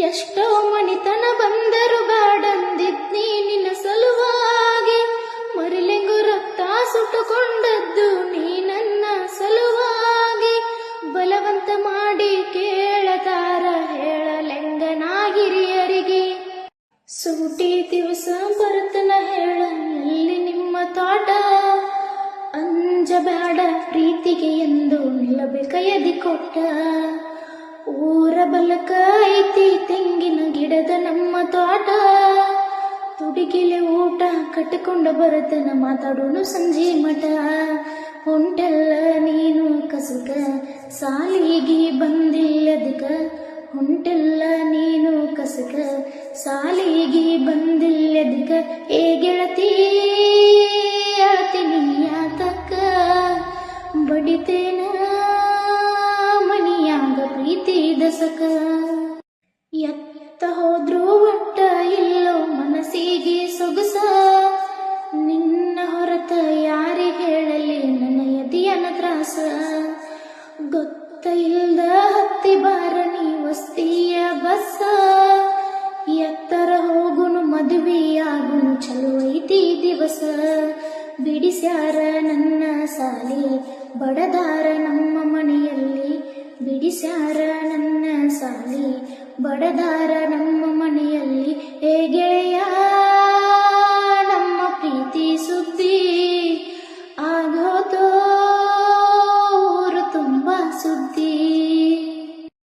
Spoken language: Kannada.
ಎಷ್ಟೋ ಮಣಿತನ ಬಂದರು ಬಾಡಂದಿದ್ನಿ ನಿನ್ನ ಸಲುವಾಗಿ. ಮರಿಲೆಂಗು ರಕ್ತ ಸುಟ್ಟುಕೊಂಡದ್ದು ನೀ ನನ್ನ ಸಲುವಾಗಿ. ಬಲವಂತ ಮಾಡಿ ಕೇಳತಾರ ಹೇಳಲೆಂಗನ ಹಿರಿಯರಿಗೆ ಸೂಟಿ ದಿವಸ ಬರುತ್ತನ ಹೇಳ ಎಲ್ಲಿ ನಿಮ್ಮ ತೋಟ. ಅಂಜಬೇಡ ಪ್ರೀತಿಗೆ ಎಂದು ಎದಿ ಕೊಟ್ಟ. ಊರ ಬಲಕ ಐತಿ ತೆಂಗಿನ ಗಿಡದ ನಮ್ಮ ತೋಟ. ತುಡಿಗಿಲೆ ಊಟ ಕಟ್ಟಿಕೊಂಡ ಬರುತ್ತನ ಮಾತಾಡೋನು ಸಂಜೆ ಮಠ. ಹೊಂಟಲ್ಲ ನೀನು ಕಸುಕ, ಸಾಲಿಗೆ ಬಂದಿಲ್ಲದಕ. ಹೊಂಟಲ್ಲ ನೀನು ಕಸುಕ, ಸಾಲಿಗೆ ಬಂದಿಲ್ಲದಕ. ಏ ಗೆಳತಿ ಯಾತಕ್ಕ ಬಡಿತೇನ ಪ್ರೀತಿ ದಸಕ. ಎತ್ತ ಹೋದ್ರೂ ಒಟ್ಟ ಇಲ್ಲೋ ಮನಸ್ಸಿಗೆ ಸೊಗಸ. ನಿನ್ನ ಹೊರತ ಯಾರಿ ಹೇಳಲಿ ನನ್ನ ಎದೆಯನ ತ್ರಾಸ. ಗೊತ್ತ ಇಲ್ದ ಹತ್ತಿ ಬಾರ ನೀ ವಸ್ತಿಯ ಬಸ್ಸ. ಎತ್ತರ ಹೋಗುನು ಮದುವೆಯಾಗುನು ಚಲೋ ಐತಿ ದಿವಸ. ಬಿಡಿಸ್ಯಾರ ನನ್ನ ಸಾಲಿ, ಬಡದಾರ ನಮ್ಮ ಮನೆಯಲ್ಲಿ ನಿಲ್ಲಿಸ್ಯಾರ ನನ್ನ ಸಾಲಿ ಬಡದಾರ ನಮ್ಮ ಮನೆಯಲ್ಲಿ ಹೇಗೆ